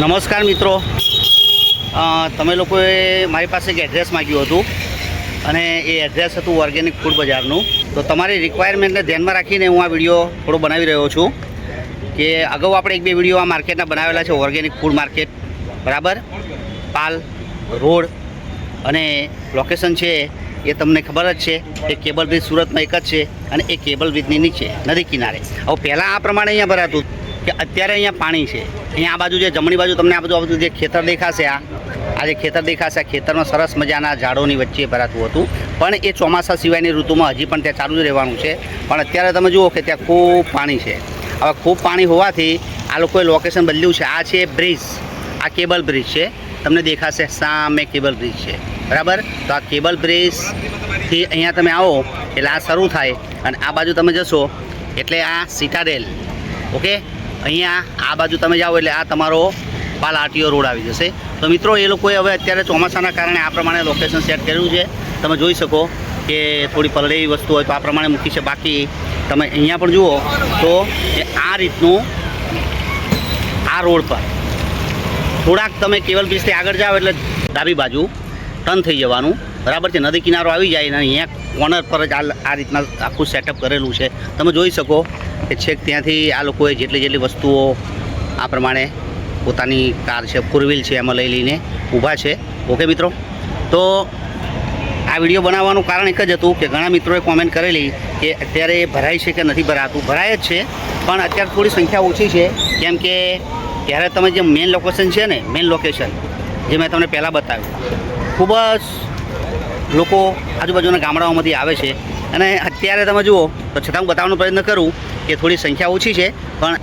નમસ્કાર મિત્રો. તમે લોકોએ મારી પાસે એક એડ્રેસ માગ્યું હતું અને એ એડ્રેસ હતું ઓર્ગેનિક ફૂડ બજારનું. તો તમારી રિક્વાયરમેન્ટને ધ્યાનમાં રાખીને હું આ વીડિયો થોડો બનાવી રહ્યો છું કે અગાઉ આપણે એક બે વીડિયો આ માર્કેટના બનાવેલા છે ઓર્ગેનિક ફૂડ માર્કેટ બરાબર? પાલ, રોડ અને લોકેશન છે એ તમને ખબર જ છે કે કેબલ બ્રિજ સુરતમાં એક જ છે અને એ કેબલ બ્રિજની નીચે, નદી કિનારે. હવે પહેલાં આ પ્રમાણે અહીંયા ભરાતું. કે અત્યારે અહીંયા પાણી છે. અહીંયા આ બાજુ જે જમણી બાજુ તમને આ બધું આ બધું જે ખેતર દેખાશે આ આ જે ખેતર દેખાશે, આ ખેતરમાં સરસ મજાના ઝાડોની વચ્ચે ભરાતું હતું. પણ એ ચોમાસા સિવાયની ઋતુમાં હજી પણ ત્યાં ચાલુ જ રહેવાનું છે. પણ અત્યારે તમે જુઓ કે ત્યાં ખૂબ પાણી છે. હવે ખૂબ પાણી હોવાથી આ લોકોએ લોકેશન બદલ્યું છે. આ છે બ્રિજ આ કેબલ બ્રિજ છે. તમને દેખાશે સામે કેબલ બ્રિજ છે. બરાબર? તો આ કેબલ બ્રિજથી અહીંયા તમે આવો, એટલે આ શરૂ થાય. અને આ બાજુ તમે જશો, એટલે આ સિટાડેલ ઓકે અહીંયા આ બાજુ તમે જાઓ એટલે આ તમારો પાલ આરટીઓ રોડ આવી જશે. તો મિત્રો, એ લોકોએ હવે અત્યારે ચોમાસાના કારણે આ પ્રમાણે લોકેશન સેટ કર્યું છે. તમે જોઈ શકો કે થોડી પલળેલી વસ્તુ હોય તો આ પ્રમાણે મૂકી છે. બાકી તમે અહીંયા પણ જુઓ તો આ રીતનું આ રોડ પર થોડાક તમે કેવલ બ્રિજથી આગળ જાઓ એટલે ડાબી બાજુ ટર્ન થઈ જવાનું. બરાબર છે? નદી કિનારો આવી જાય અને અહીંયા કોર્નર પર જ આ રીતના આખું સેટઅપ કરેલું છે. તમે જોઈ શકો કે છેક ત્યાંથી આ લોકોએ જેટલી જેટલી વસ્તુઓ આ પ્રમાણે પોતાની કાર છે ફોર વ્હીલ છે એમાં લઈ લઈને ઊભા છે. ઓકે મિત્રો? તો આ વીડિયો બનાવવાનું કારણ એક જ હતું કે ઘણા મિત્રોએ કોમેન્ટ કરેલી કે અત્યારે ભરાય છે કે નથી ભરાતું? ભરાય જ છે, પણ અત્યારે થોડી સંખ્યા ઓછી છે. કેમ કે ત્યારે તમે જે મેઇન લોકેશન છે ને મેઇન લોકેશન જે મેં તમને પહેલાં બતાવ્યું, ખૂબ જ લોકો આજુબાજુના ગામડાઓમાંથી આવે છે. અને અત્યારે તમે જુઓ, તો છતાં હું બતાવવાનો પ્રયત્ન કરું કે થોડી સંખ્યા ઓછી છે, પણ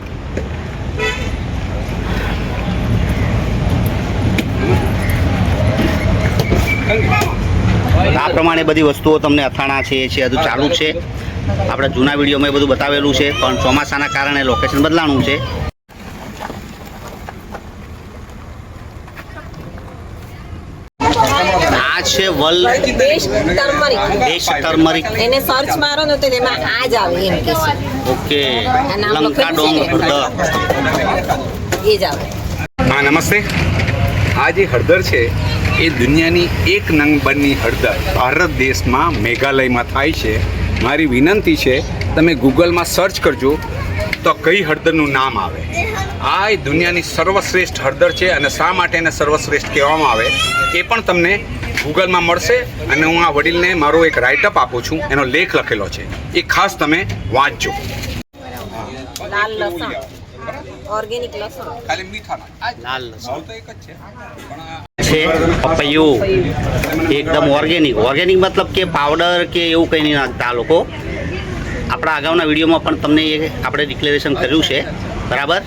આ પ્રમાણે બધી વસ્તુઓ તમને અથાણા છે છે, હજુ ચાલુ છે. આપણે જૂના વિડીયોમાં એ બધું બતાવેલું છે, પણ ચોમાસાના કારણે લોકેશન બદલાણું છે. આ છે વલ દેશ ટર્મરિક દેશ ટર્મરિક એને સર્ચ મારો ને તો તેમાં આ જ આવે એમ કે છે. ઓકે. લંકા લખેલું ડોંગ હળદર એ જ આવે. હા નમસ્તે. આ જે હળદર છે એ દુનિયાની એક નંબરની હળદર ભારત દેશમાં મેઘાલયમાં થાય છે. મારી વિનંતી છે તમે ગૂગલમાં સર્ચ કરજો. તો કઈ હળદરનું નામ આવે? આ એ દુનિયાની સર્વશ્રેષ્ઠ હળદર છે અને શા માટે એને સર્વશ્રેષ્ઠ કહેવામાં આવે? એ પણ તમને ગૂગલમાં મળશે અને હું આ વડીલને મારો એક રાઇટઅપ આપું છું. એનો લેખ લખેલો છે. એ ખાસ તમે વાંચજો. લાલ લસણ. ઓર્ગેનિક લસણ. ખાલી મીઠા લાલ લસણ. તો એક જ છે. છે? પપૈયું. એકદમ ઓર્ગેનિક ઓર્ગેનિક મતલબ કે પાવડર કે એવું કંઈ નહીં નાખતા લોકો? આપણા અગાઉના વિડીયોમાં પણ તમને એ આપણે ડિક્લેરેશન કર્યું છે. બરાબર?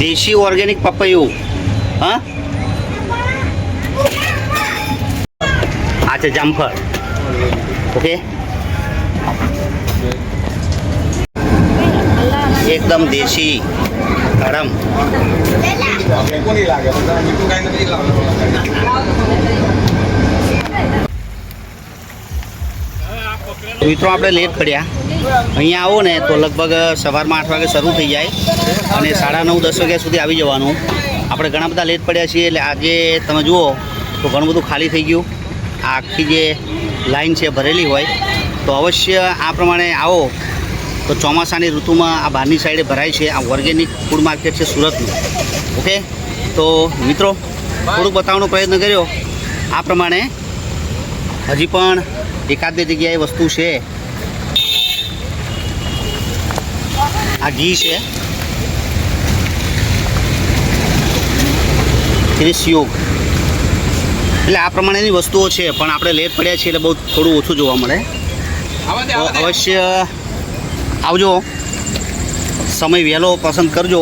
દેશી ઓર્ગેનિક પપૈયું. હા? આ છે જામફળ. ઓકે એકદમ દેશી ગરમ. મિત્રો, આપણે લેટ પડ્યા અહીંયા આવો ને તો લગભગ સવારમાં આઠ વાગે શરૂ થઈ જાય અને સાડા નવ, દસ વાગ્યા સુધી આવી જવાનું. આપણે ઘણા બધા લેટ પડ્યા છીએ એટલે આજે તમે જુઓ તો ઘણું બધું ખાલી થઈ ગયું. આખી જે લાઈન છે ભરેલી હોય. તો અવશ્ય આ પ્રમાણે આવો. તો ચોમાસાની ઋતુમાં આ બહારની સાઈડે ભરાય છે. આ ઓર્ગેનિક ફૂડ માર્કેટ છે સુરતનું. ઓકે? તો મિત્રો થોડુંક બતાવવાનો પ્રયત્ન કર્યો. આ પ્રમાણે હજી પણ એકાદ બે જગ્યાએ વસ્તુ છે. આ ઘી છે. ક્રિસ યોગ એટલે આ પ્રમાણેની વસ્તુઓ છે પણ આપણે લેટ પડ્યા છીએ એટલે બહુ થોડું ઓછું જોવા મળે. અવશ્ય આવજો. સમય વહેલો પસંદ કરજો.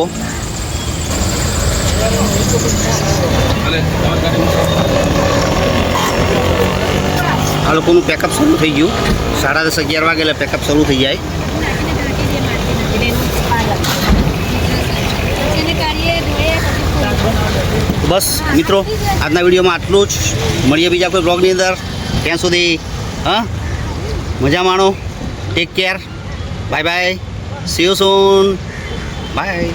આ લોકોનું પેકઅપ શરૂ થઈ ગયું. સાડા દસ અગિયાર વાગે એટલે પેકઅપ શરૂ થઈ જાય. બસ, મિત્રો, આજના વિડીયોમાં આટલું જ. મળીએ બીજા કોઈ બ્લોગની અંદર. ત્યાં સુધી, હા, મજા માણો. Take care bye bye. See you soon. Bye.